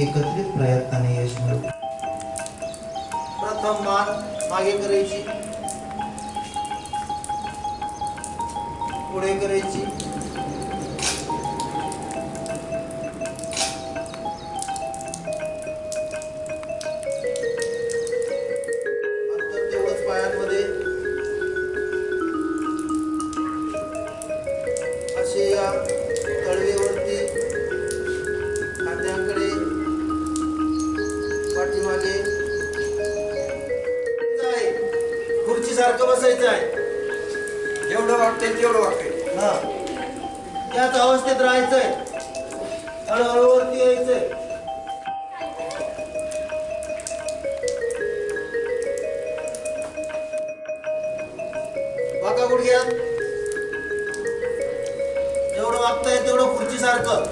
एकत्रित प्रयत्नाने यश मिळवू. प्रथम मान मागे करायची. पुढे करायची. 것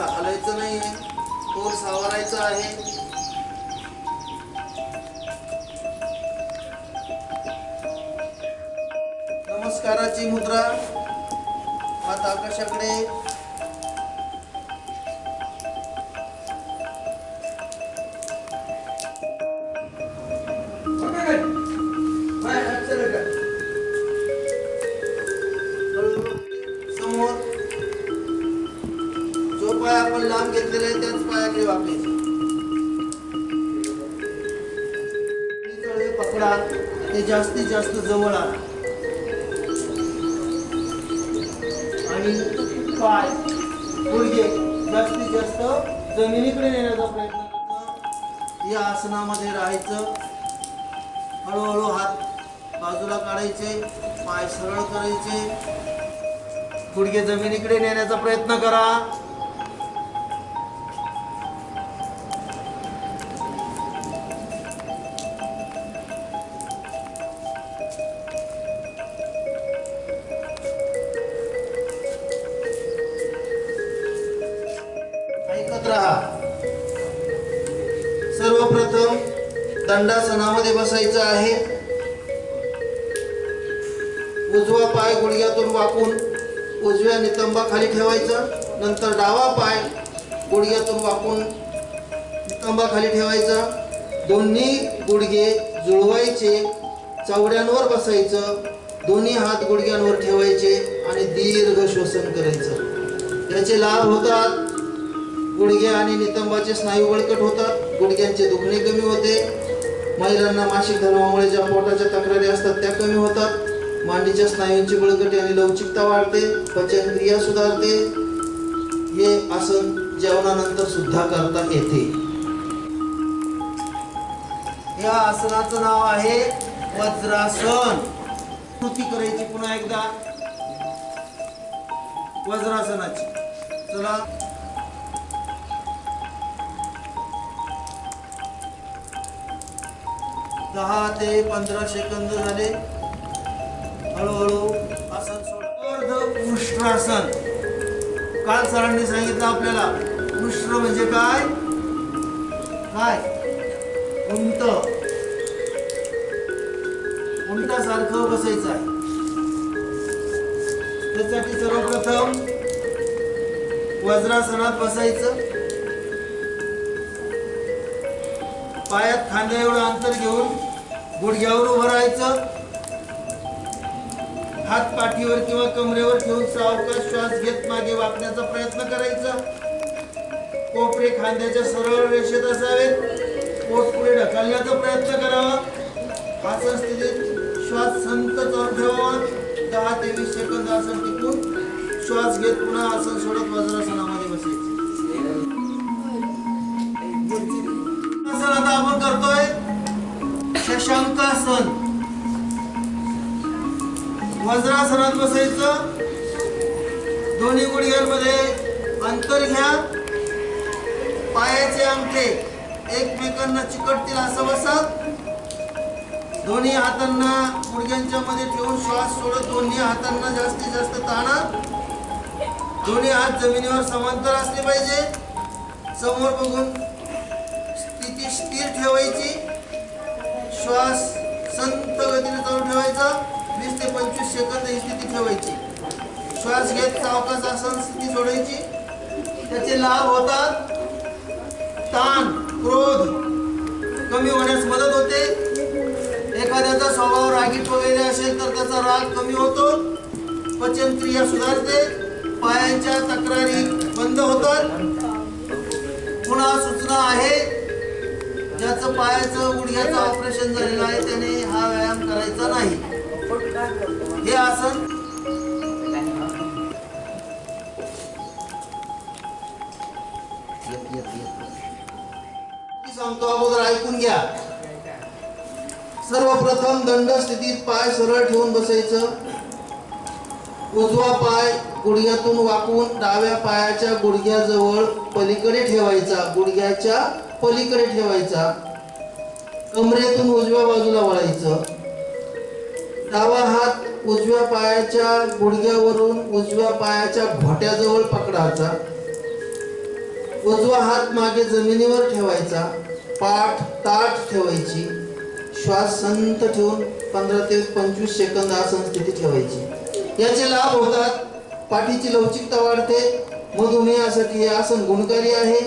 बघा हलायचं नाहीये. तोल सावरायचं आहे. नमस्काराची मुद्रा. हात आकाशाकडे. आणि पाय. गुडघे जास्तीत जास्त जमिनीकडे नेण्याचा प्रयत्न करतो. या आसनामध्ये राहायचं. हळूहळू हात बाजूला काढायचे. पाय सरळ करायचे. गुडघे जमिनीकडे नेण्याचा प्रयत्न करा. उजवा पाय गुडघ्यातून वाकून उजव्या नितंबाखाली ठेवायचा नंतर डावा पाय गुडघ्यातून वाकून नितंबाखाली ठेवायचा. दोन्ही गुडघे जुळवायचे चवड्यांवर बसायचं दोन्ही हात गुडघ्यांवर ठेवायचे आणि दीर्घ श्वसन करायचं. याचे लाभ होतात गुडघे आणि नितंबाचे स्नायू बळकट होतात गुडघ्यांचे दुखणे कमी होते. महिलांना मासिक धर्मामुळे ज्या पोटाच्या तक्रारी असतात त्या कमी होतात. मांडीच्या स्नायूंची बळकटी आणि लवचिकता वाढते पचनक्रिया सुधारते. हे आसन जेवणानंतर सुद्धा करता येते. या आसनाचं नाव आहे वज्रासन. कृती करायची पुन्हा एकदा. वज्रासनाची. चला. दहा ते पंधरा सेकंद झाले. हळूहळू आसन सोडा उष्ट्रासन काल सरांनी सांगितलं आपल्याला उष्ट्र म्हणजे काय? काय? उंट. उंटासारखं बसायचं आहे. त्यासाठी सर्वप्रथम वज्रासनात बसायचं. पायात खांद्या एवढं अंतर घेऊन गुडघ्यावर उभं राहायचं. हात पाठीवर किंवा कमरेवर ठेवून सावकाश श्वास घेत मागे वाकण्याचा प्रयत्न करायचा. कोपरे खांद्याच्या सरळ रेषेत असावेत. पोट पुढे ढकलण्याचा प्रयत्न करावा. आसन स्थितीत श्वास संत चालू ठेवावा. दहा ते वीस सेकंद आसन टिकून श्वास घेत पुन्हा आसन सोडत वज्रासनामध्ये बसायचे. आसन आता आपण करतोय. शशांकासन वज्रासनात बसायचं. दोन्ही गुडघ्यांमध्ये अंतर घ्या. पायाचे अंगठे एकमेकांना चिकटतील असं बसा. दोन्ही हातांना गुडघ्यांच्या मध्ये ठेवून श्वास सोडत दोन्ही हातांना जास्तीत जास्त ताणा दोन्ही हात जमिनीवर समांतर असले पाहिजे. समोर बघून स्थिती स्थिर ठेवायची. श्वास संत गतीने चालू ठेवायचा. वीस ते पंचवीस सेकंद ही स्थिती ठेवायची. श्वास घेत सावकाश आसन स्थिती सोडायची त्याचे लाभ होतात ताण क्रोध. कमी होण्यास मदत होते. एखाद्याचा स्वभाव रागीट वगैरे असेल तर त्याचा राग कमी होतो. पचनक्रिया सुधारते. पायांच्या तक्रारी बंद होतात. पुन्हा सूचना आहे. ज्याचं पायाचं गुडघ्याचं ऑपरेशन झालेलं आहे त्याने हा सर्वप्रथम दंड स्थितीत पाय सरळ ठेवून बसायचं. उजवा पाय गुडघ्यातून वाकून डाव्या पायाच्या गुडघ्याजवळ पलीकडे ठेवायचा. गुडघ्याच्या पलीकडे ठेवायचा. कमरेतून उजव्या बाजूला वळायचं. डावा हात उजव्या पायाच्या गुडघ्यावरून उजव्या पायाच्या घोट्याजवळ पकडायचा. उजवा हात मागे जमिनीवर ठेवायचा. पाठ ताट ठेवायची. श्वास संत ठेवून पंधरा ते पंचवीस सेकंद आसन स्थिती ठेवायची. याचे लाभ होतात. पाठीची लवचिकता वाढते. मधुमेहासाठी हे आसन गुणकारी आहे.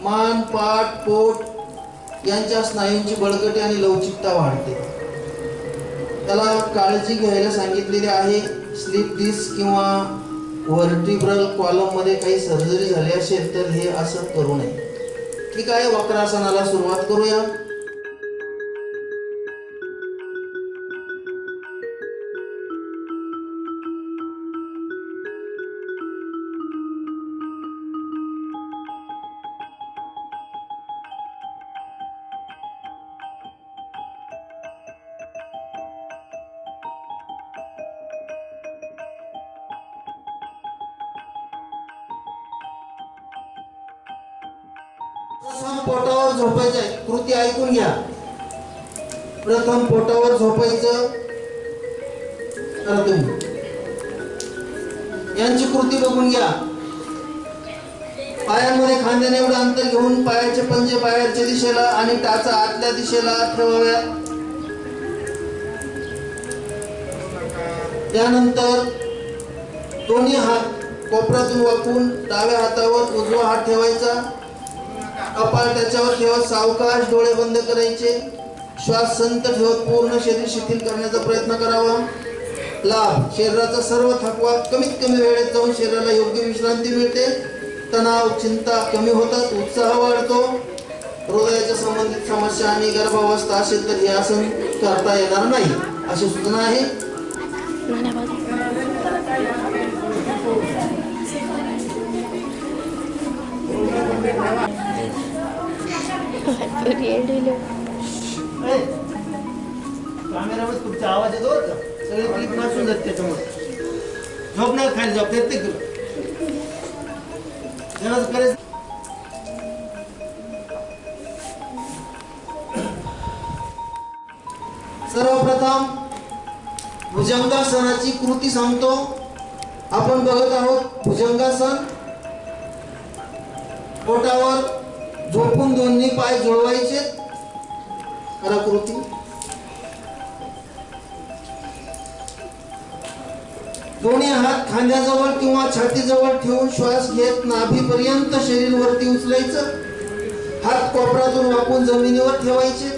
मान पाठ पोट यांच्या स्नायूंची बळकटी आणि लवचिकता वाढते. त्याला काळजी घ्यायला सांगितलेली आहे. स्लीप डिस्क किंवा व्हर्टिब्रल कॉलममध्ये काही सर्जरी झाली असेल तर हे असं करू नये. ठीक आहे वक्रासनाला सुरुवात करूया. प्रथम पोटावर झोपायचं कृती ऐकून घ्या. प्रथम पोटावर झोपायचं. यांची कृती बघून घ्या. पायांमध्ये खांद्याने एवढं अंतर घेऊन पायाचे पंजे बाहेरच्या दिशेला आणि टाचा आतल्या दिशेला ठेवाव्या. त्यानंतर दोन्ही हात कोपऱ्यातून वाकून डाव्या हातावर उजवा हात ठेवायचा. कपाळ त्याच्यावर ठेवत सावकाश डोळे बंद करायचे. श्वास संत ठेवत पूर्ण शरीर शिथिल करण्याचा प्रयत्न करावा. लाभ शरीराचा सर्व थकवा कमीत कमी वेळेत जाऊन शरीराला योग्य विश्रांती मिळते. तणाव चिंता कमी होतात उत्साह वाढतो. हृदयाच्या संबंधित समस्या आणि गर्भावस्था असेल तर हे आसन करता येणार नाही अशी सूचना आहे. कॅमेरामध्ये तुमचा आवाज येतो सगळे क्लिप नाचून जात त्याच्यामध्ये झोप नाही खाली झोप करायचं सर्वप्रथम भुजंगासनाची कृती सांगतो. आपण बघत आहोत भुजंगासन पोटावर झोपून दोन्ही पाय जुळवायचे. कराकृती दोन्ही हात खांद्याजवळ किंवा छातीजवळ ठेवून श्वास घेत नाभीपर्यंत शरीर वरती उचलायचं. हात कोपरातून वाकून जमिनीवर ठेवायचे.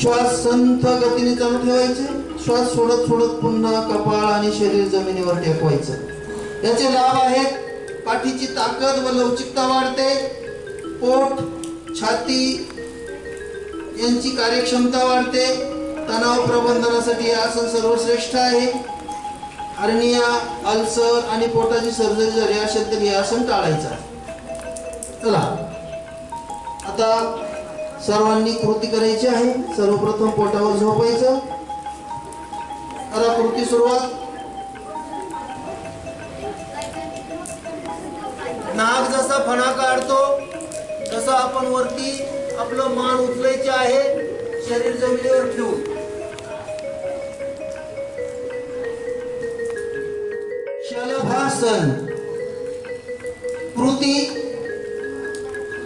श्वास संथ गतीने चालू ठेवायचे. श्वास सोडत सोडत पुन्हा कपाळ आणि शरीर जमिनीवर टेकवायचं. याचे लाभ आहेत पाठीची ताकद व लवचिकता वाढते. पोट छाती यांची कार्यक्षमता वाढते. तणाव प्रबंधनासाठी हे आसन सर्वश्रेष्ठ आहे. अर्निया अल्सर आणि पोटाची सर्जरी झाली असेल तर हे आसन टाळायचं चला. आता सर्वांनी कृती करायची आहे. सर्वप्रथम पोटावर झोपायचं. करा कृती सुरुवात. नाक जसा फणा काढतो तसं आपण वरती आपलं मान उचलायचे आहे शरीर जमिनीवर ठेवून. शलभासन. कृती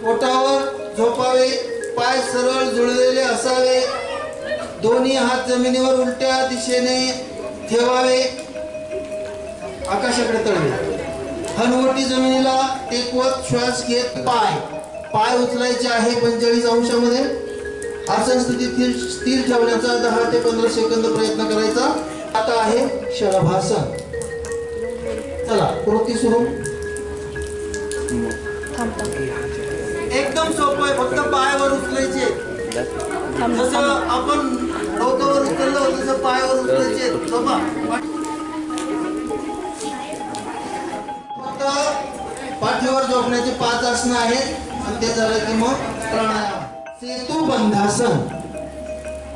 पोटावर झोपावे पाय सरळ जुळलेले असावे दोन्ही हात जमिनीवर उलट्या दिशेने ठेवावे आकाशाकडे तळवे. हनवटी जमिनीला टेकवत श्वास घेत पाय. पाय उचलायचे आहे पंचेचाळीस अंशामध्ये आसन स्थिती स्थिर ठेवण्याचा दहा ते पंधरा सेकंद प्रयत्न करायचा. आता आहे शलभासन. चला कृती सुरू. एकदम सोपं आहे फक्त पायावर उचलायचे. जसं आपण डोक्यावर उचललं तसं पायावर उचलायचे. पाठीवर झोपण्याचे पाच आसनं आहेत आणि ते झालं की मग प्राणायाम. सेतू बंधासन.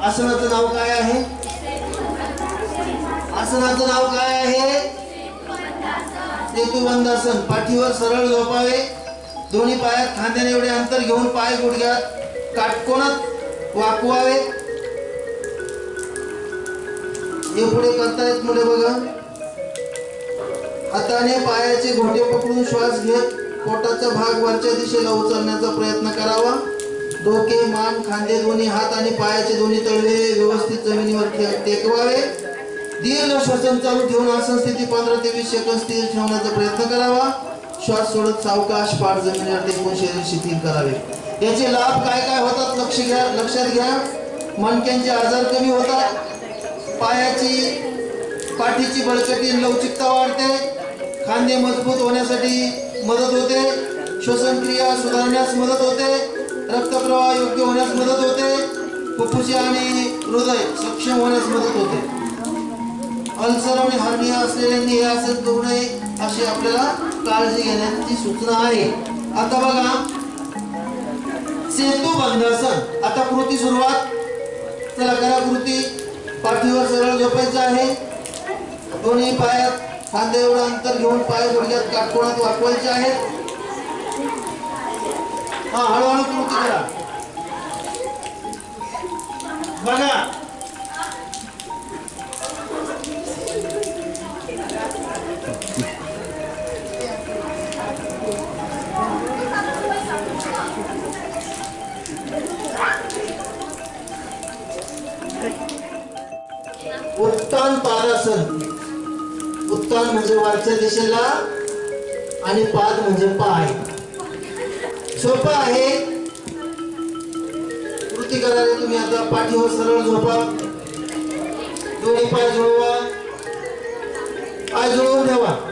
आसनाचं नाव काय आहे? आसनाचं नाव काय आहे? सेतू बंधासन. पाठीवर सरळ झोपावे. दोन्ही पायात खांद्याने एवढे अंतर घेऊन पाय गुडघ्यात काटकोनात वाकवावे. हे पुढे करतायत मुले बघा. हाताने पायाचे घोटे पकडून श्वास घेत पोटाचा भाग वरच्या दिशेला उचलण्याचा प्रयत्न करावा. डोके मान खांदे दोन्ही हात आणि पायाचे दोन्ही तळवे व्यवस्थित जमिनीवर टेकवावे. दीर्घ श्वसन चालू ठेवून आसन स्थिती पंधरा ते वीस सेकंद स्थिर ठेवण्याचा प्रयत्न करावा. श्वास सोडत सावकाश पाठ जमिनीवर टेकून शरीर शिथिल करावे. याचे लाभ काय काय होतात लक्ष घ्या लक्षात घ्या. मणक्यांचे आजार कमी होतात. पायाची पाठीची बळकटी लवचिकता वाढते. खांदे मजबूत होण्यासाठी मदत होते. श्वसन क्रिया सुधारण्यास मदत होते. रक्तप्रवाह योग्य होण्यास मदत होते. फुफ्फुसे आणि हृदय सक्षम होण्यास मदत होते. अल्सर आणि हार्निया असलेल्यांनी हे आसन करू नये अशी आपल्याला काळजी घेण्याची सूचना आहे. आता बघा. सेतू बंधासन आता कृती सुरुवात. चला करा कृती. पाठीवर सरळ झोपायचं आहे. दोन्ही पायात खांदे एवढं अंतर घेऊन पाय गुडघ्यात काटकोणात वाकवायचे आहेत. हा हळूहळू कृती करा बघा. उत्तान पादासन उत्तान म्हणजे वरच्या दिशेला आणि पाद म्हणजे पाय. सोपं आहे. कृती करायला तुम्ही आता पाठीवर सरळ झोपा. दोन्ही पाय जुळवा. पाय जुळवून ठेवा.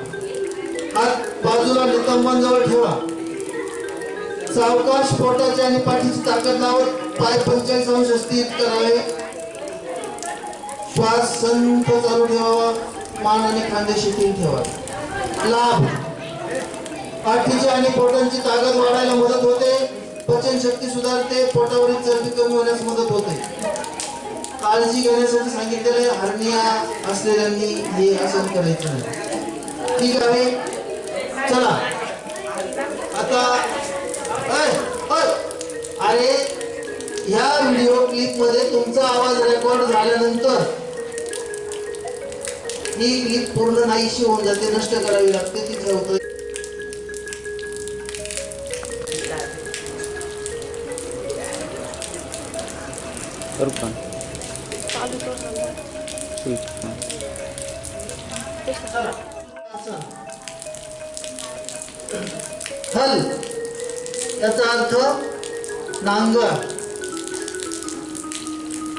हात बाजूला नितंबांजवळ ठेवा. सावकाश पोटाची आणि पाठीची ताकद लावत पाय पंचेचाळीस अंश स्थित करावे. श्वास संत चालू ठेवावा. मानवाने आणि खांदे शिथिल ठेवा लाभ. पाठीची आणि पोटांची ताकद वाढायला मदत होते. पचन शक्ती सुधारते. पोटावरील चरबी कमी होण्यास मदत होते. काळजी घेण्यासाठी सांगितलेले हर्निया असलेल्यांनी हे आसन करायचं नाही ठीक आहे. चला. आता अरे ह्या व्हिडिओ क्लिपमध्ये तुमचा आवाज रेकॉर्ड झाल्यानंतर ही क्लिप पूर्ण नाहीशी होऊन जाते नष्ट करावी लागते तिथे होतं हल. याचा अर्थ नांगर.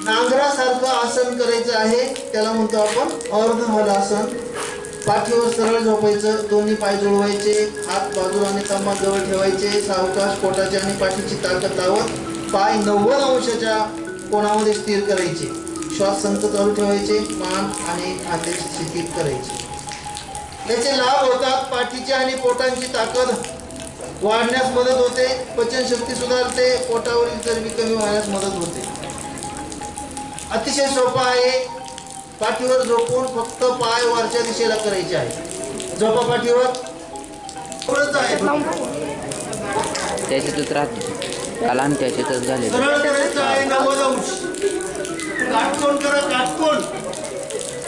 नांगरासारखं आसन करायचं आहे त्याला म्हणतो आपण अर्ध पाठीवर सरळ झोपायचं दोन्ही पाय जुळवायचे हात बाजूला आणि तंबा जवळ ठेवायचे सावकाश पोटाची आणि पाठीची ताकद लावत पाय नव्वद अंशाच्या कोणामध्ये स्थिर करायचे. श्वास संत चालू ठेवायचे मान आणि खाते स्थितीत करायचे. याचे लाभ होतात पाठीची आणि पोटांची ताकद वाढण्यास मदत होते पचनशक्ती सुधारते पोटावरील चरबी कमी होण्यास मदत होते. अतिशय सोपा आहे. पाठीवर झोपून फक्त पाय वरच्या दिशेला करायचे आहे. झोपा पाठीवर. एवढंच आहे. त्याच्यातच राहते काल आणि त्याच्यातच झाले सरळ करायचं आहे नव्वद अंश. काटकोण करा काटकोण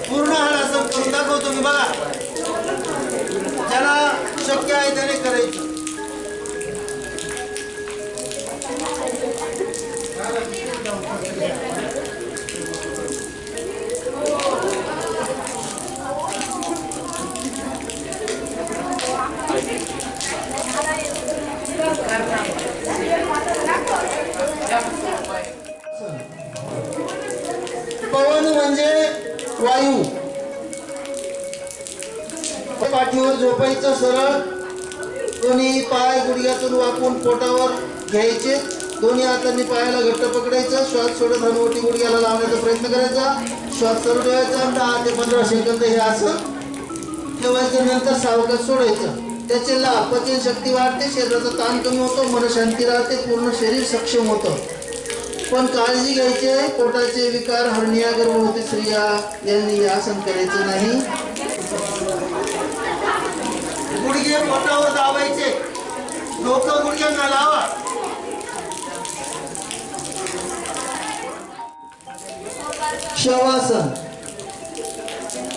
पूर्ण हलासन करून दाखवतो मी बघा. ज्याला शक्य आहे त्याने करायचं. पाठीवर झोपायचं सरळ. दोन्ही पाय गुडघ्यातून वाकून पोटावर घ्यायचे. दोन्ही हातांनी पायाला घट्ट पकडायचं. श्वास सोडत हनुवटी गुडघ्याला लावण्याचा प्रयत्न करायचा. श्वास चालू ठेवायचा दहा ते पंधरा सेकंद हे असं. ठेवायचं नंतर सावकाश सोडायचं. त्याचे लाभ पचन शक्ती वाढते. शरीराचा ताण कमी होतो मनशांती राहते पूर्ण शरीर सक्षम होतं. पण काळजी घ्यायची आहे. पोटाचे विकार हर्निया गर्भवती स्त्रिया यांनी हे आसन करायचं नाही गुडघे पोटावर दाबायचे डोकं गुडघ्यांना लावा. शवासन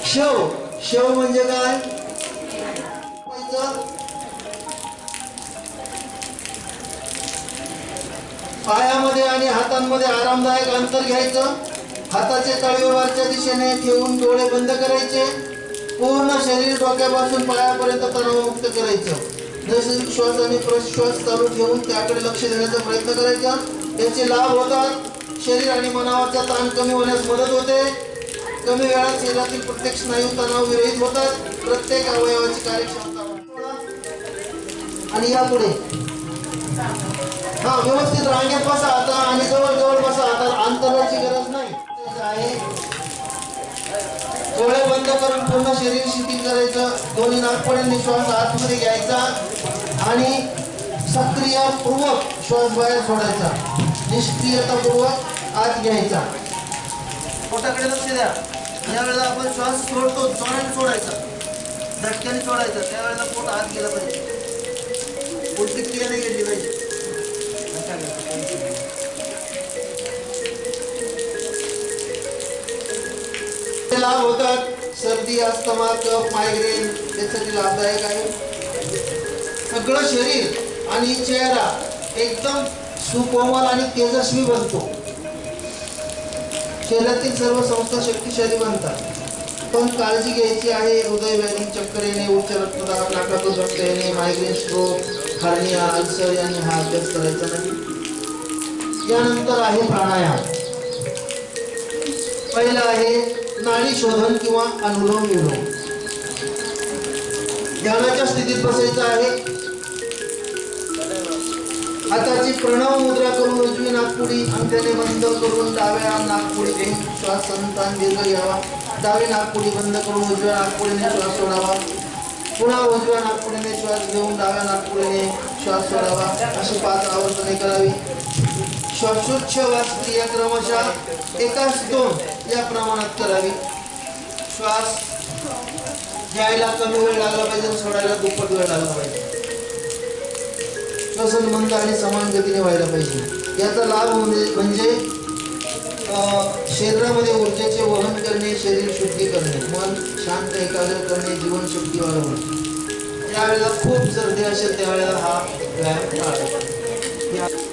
शव. शव म्हणजे काय? पायामध्ये आणि हातांमध्ये आरामदायक अंतर घ्यायचं. हाताचे तळवेवरच्या दिशेने ठेवून डोळे बंद करायचे. पूर्ण शरीर डोक्यापासून पायापर्यंत तणावमुक्त करायचं. नैसर्गिक श्वास आणि प्रश्वास चालू ठेवून त्याकडे लक्ष देण्याचा प्रयत्न करायचा. त्याचे लाभ होतात. शरीर आणि मनावरचा ताण कमी होण्यास मदत होते. कमी वेळात शरीरातील प्रत्येक स्नायू तणाव विरहित होतात. प्रत्येक अवयवाची कार्यक्षमता आणि यापुढे. हा व्यवस्थित रांगेत बसा. आता आणि जवळ जवळ बसा. आता अंतराची गरज नाही. आहे डोळे बंद करून पूर्ण शरीर शिथिल करायचं. दोन्ही नागपुड्यांनी श्वास आतमध्ये घ्यायचा आणि सक्रियपूर्वक श्वास बाहेर सोडायचा. निष्क्रियतापूर्वक आत घ्यायचा. पोटाकडे लक्ष द्या. ज्यावेळेला आपण श्वास सोडतो जोराने सोडायचा. धटक्याने सोडायचा. त्यावेळेला पोट आत गेलं पाहिजे. पोटची क्रिया नाही गेली पाहिजे. ते लाभ होतात सर्दी अस्थमा कफ मायग्रेन त्यासाठी लाभदायक आहे. सगळं शरीर आणि चेहरा एकदम सुकोमल आणि तेजस्वी बनतो. शरीरातील सर्व संस्था शक्तिशाली बनतात. पण काळजी घ्यायची आहे हृदय व्याधी चक्कर येणे उच्च रक्तदाब नाकातून रक्त येणे मायग्रेन स्ट्रोक हार्निया अल्सर यांनी हा अभ्यास करायचा नाही. यानंतर आहे प्राणायाम. पहिलं आहे नाडी शोधन किंवा अनुलोम विलोम. ध्यानाच्या स्थितीत बसायचं आहे. हाताची प्रणव मुद्रा करून उजवी नागपुडी अंगठ्याने बंद करून डाव्या नागपुडी घेऊन श्वास संतान दीर्घ घ्यावा. डावी नागपुडी बंद करून उजव्या नागपुडीने श्वास सोडावा. पुन्हा उजव्या नागपुडीने श्वास घेऊन डाव्या नागपुडीने श्वास सोडावा. अशी पाच आवर्तने करावी. श्वासोच्छवास क्रिया क्रमशः एकाच दोन या प्रमाणात करावी. श्वास घ्यायला कमी वेळ लागला पाहिजे सोडायला दुप्पट वेळ लागला पाहिजे. श्वसन मंद आणि समान गतीने व्हायला पाहिजे. याचा लाभ म्हणजे म्हणजे अं, शरीरामध्ये ऊर्जेचे वहन करणे शरीर शुद्धी करणे मन शांत एकाग्र करणे जीवनशक्ती वाढवणे त्यावेळेला खूप सर्दी असेल त्यावेळेला हा व्यायाम टाळायचा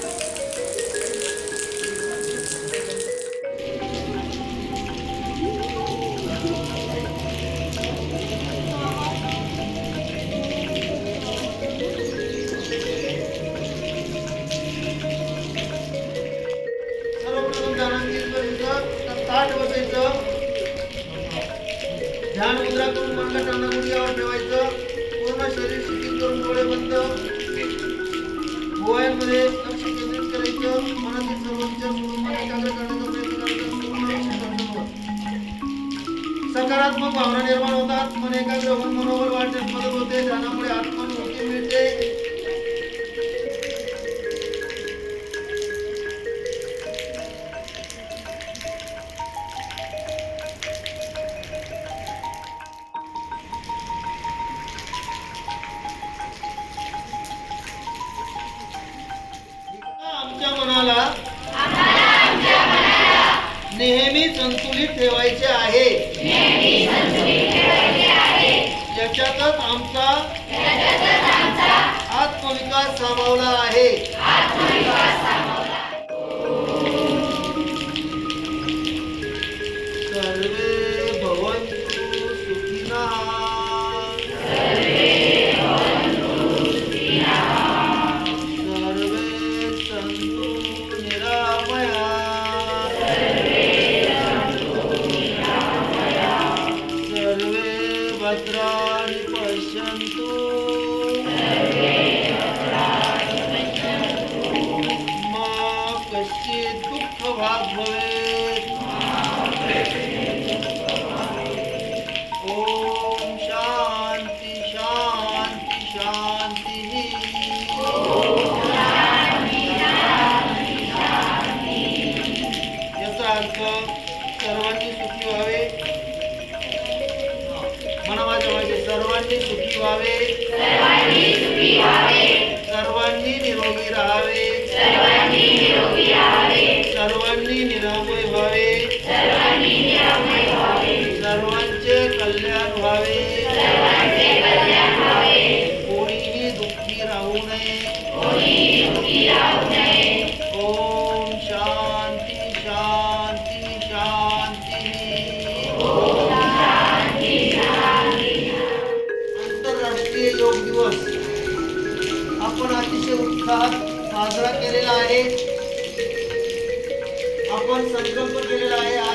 तुम्हाला नेहमी संतुलित ठेवायचे आहे. त्याच्यातच आमचा आत्मविकास सामावला आहे. Bhadra कार्यक्रम पण केलेला आहे.